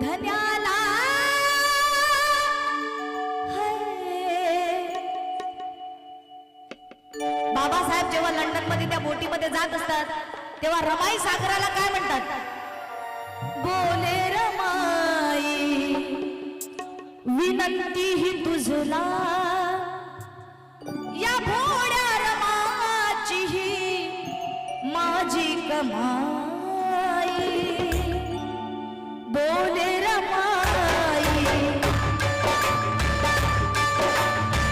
धन्याला. बाबासाहेब जेव्हा लंडनमध्ये त्या बोटीमध्ये जात असतात तेव्हा रमाई सागराला काय म्हणतात? बोले रमाई विनंती ही तुझला. या भोड्या रमाची ही माझी कमाई.